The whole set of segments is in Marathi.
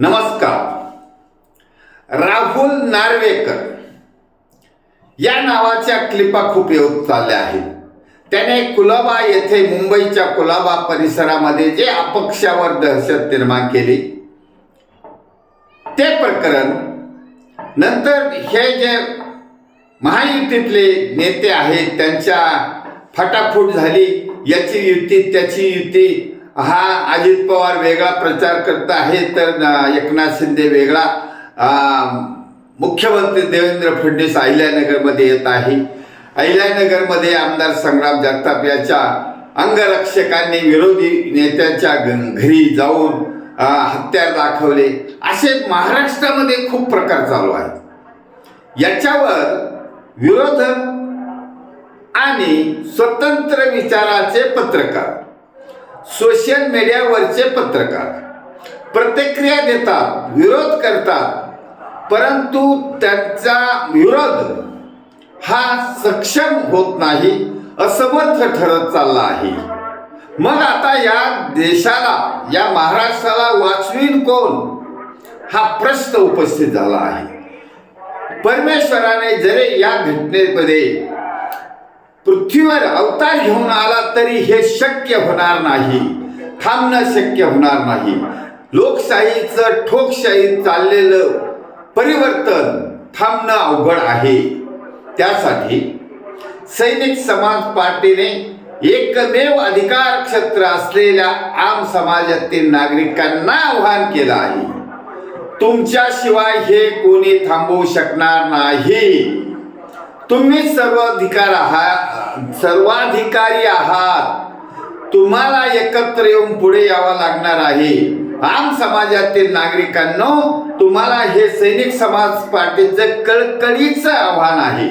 नमस्कार. राहुल नार्वेकर या नावाच्या क्लिपा खूप येऊ चालल्या आहेत. त्याने कुलाबा येथे मुंबईच्या कुलाबा परिसरामध्ये जे अपक्षावर दहशत निर्माण केली ते प्रकरण नंतर हे जे महायुतीतले नेते आहेत त्यांच्या फटाफूट झाली याची युती त्याची युती हा अजित पवार वेगळा प्रचार करत आहे तर एकनाथ शिंदे वेगळा. मुख्यमंत्री देवेंद्र फडणवीस अहिल्यानगरमध्ये येत आहे. अहिल्यानगरमध्ये आमदार संग्राम जगताप याच्या अंगरक्षकांनी विरोधी नेत्याच्या घ- घरी जाऊन हत्यार दाखवले. असे महाराष्ट्रामध्ये खूप प्रकार चालू आहेत. याच्यावर विरोधक आणि स्वतंत्र विचाराचे पत्रकार सोशल मीडियावरचे पत्रकार. प्रतिक्रिया देतात विरोध करतात परंतु त्यांचा विरोध हा सक्षम होत नाही असमर्थ ठरत चालला आहे. मग आता या देशाला या महाराष्ट्राला वाचवीन कोण? हा प्रश्न उपस्थित झाला आहे. परमेश्वराने जरी या घटनेमध्ये पृथ्वीवर अवतार घेऊन आला तरी हे शक्य होणार नाही. थांबणं शक्य होणार नाही. लोकशाहीचं ठोकशाही चाललेलं परिवर्तन थांबणं अवघड आहे. त्यासाठी सैनिक समाज पार्टीने एकमेव अधिकार क्षेत्र असलेल्या आम समाजातील नागरिकांना आव्हान केलं आहे. तुमच्याशिवाय हे कोणी थांबवू शकणार नाही. तुम्ही सर्वाधिकार आहात सर्वाधिकारी आहात. तुम्हाला एकत्र येऊन पुढे यावं लागणार आहे. आम समाजातील नागरिकांनो तुम्हाला हे सैनिक समाज पार्टीचं कळकळीचं आव्हान आहे.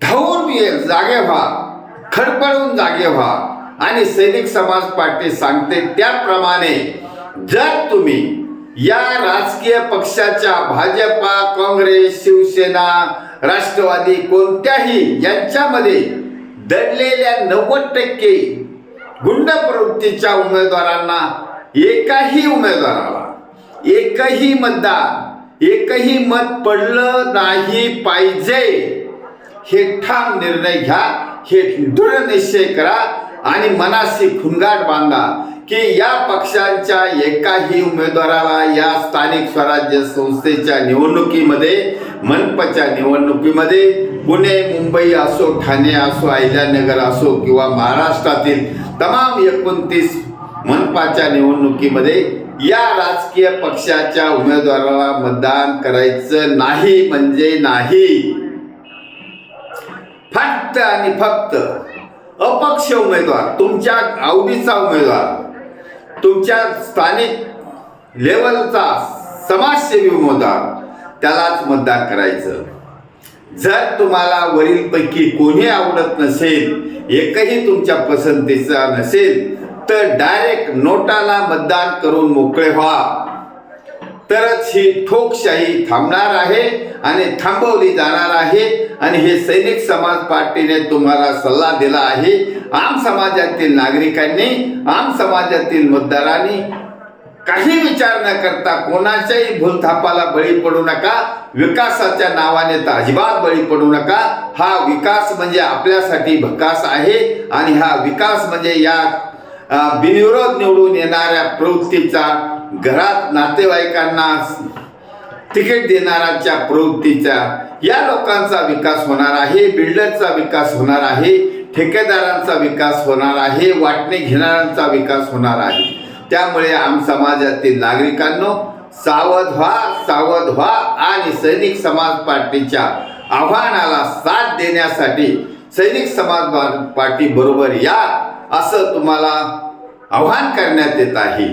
धावून ये जागे व्हा. खडपडून जागे व्हा. आणि सैनिक समाज पार्टी सांगते त्याप्रमाणे जर तुम्ही या राजकीय पक्षाच्या भाजपा काँग्रेस शिवसेना राष्ट्रवादी कोणत्याही यांच्यामध्ये दडलेल्या नव्वद टक्के गुंड प्रवृत्तीच्या उमेदवारांना एकाही उमेदवाराला एकही मतदान एकही मत पडलं नाही पाहिजे. हे ठाम निर्णय घ्या हे दृढ निश्चय करा आणि मनाशी खुणगाट बांधा. की या पक्षांच्या एकाही उमेदवाराला या स्थानिक स्वराज्य संस्थेच्या निवडणुकीमध्ये मनपाच्या निवडणुकीमध्ये पुणे मुंबई असो ठाणे असो अहिल्यानगर असो किंवा महाराष्ट्रातील तमाम एकोणतीस मनपाच्या निवडणुकीमध्ये या राजकीय पक्षाच्या उमेदवाराला मतदान करायचं नाही म्हणजे नाही. फक्त आणि फक्त अपक्ष उमेदवार तुमच्या आवडीचा उमेदवार तुमच्या स्थानिक लेवलचा समाजसेवी उमेदवार त्यालाच मतदान करायचं. जर तुम्हाला वरीलपैकी कोणी आवडत नसेल एकही तुमच्या पसंतीचा नसेल तर डायरेक्ट नोटाला मतदान करून मोकळे व्हा. तरच ही ठोकशाही थांबणार आहे आणि थांबवली जाणार आहे. आणि हे सैनिक समाज पार्टीने तुम्हाला सल्ला दिला आहे. आम समाजातील नागरिकांनी आम समाजातील मतदारांनी काही विचार न करता कोणाच्याही भूलथापाला बळी पडू नका. विकासाच्या नावाने तर अजिबात बळी पडू नका. हा विकास म्हणजे आपल्यासाठी भकास आहे आणि हा विकास म्हणजे या बिनविरोध निवडून येणाऱ्या प्रवृत्तीचा घरात नातेवाईकांना तिकीट देणाऱ्याच्या प्रवृत्तीचा या लोकांचा विकास होणार आहे बिल्डरचा विकास होणार आहे ठेकेदारांचा विकास होणार आहे वाटणे घेणाऱ्यांचा विकास होणार आहे. त्यामुळे आम समाजातील नागरिकांनो सावध व्हा सावध व्हा आणि सैनिक समाज पार्टीच्या आव्हानाला साथ देण्यासाठी सैनिक समाज पार्टी बरोबर या असं तुम्हाला आव्हान करण्यात येत आहे.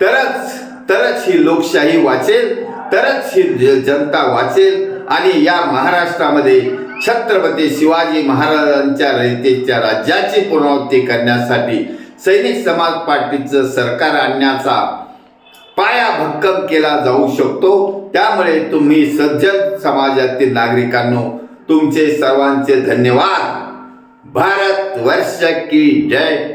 तरच तरच ही लोकशाही वाचेल तरच ही जनता वाचेल. आणि या महाराष्ट्रामध्ये छत्रपती शिवाजी महाराजांच्या रयतेच्या राज्याची पुनरावृत्ती करण्यासाठी सैनिक समाज पार्टीचं सरकार आणण्याचा पाया भक्कम केला जाऊ शकतो. त्यामुळे तुम्ही सज्जन समाजातील नागरिकांनो तुमचे सर्वांचे धन्यवाद. भारत वर्ष की जय.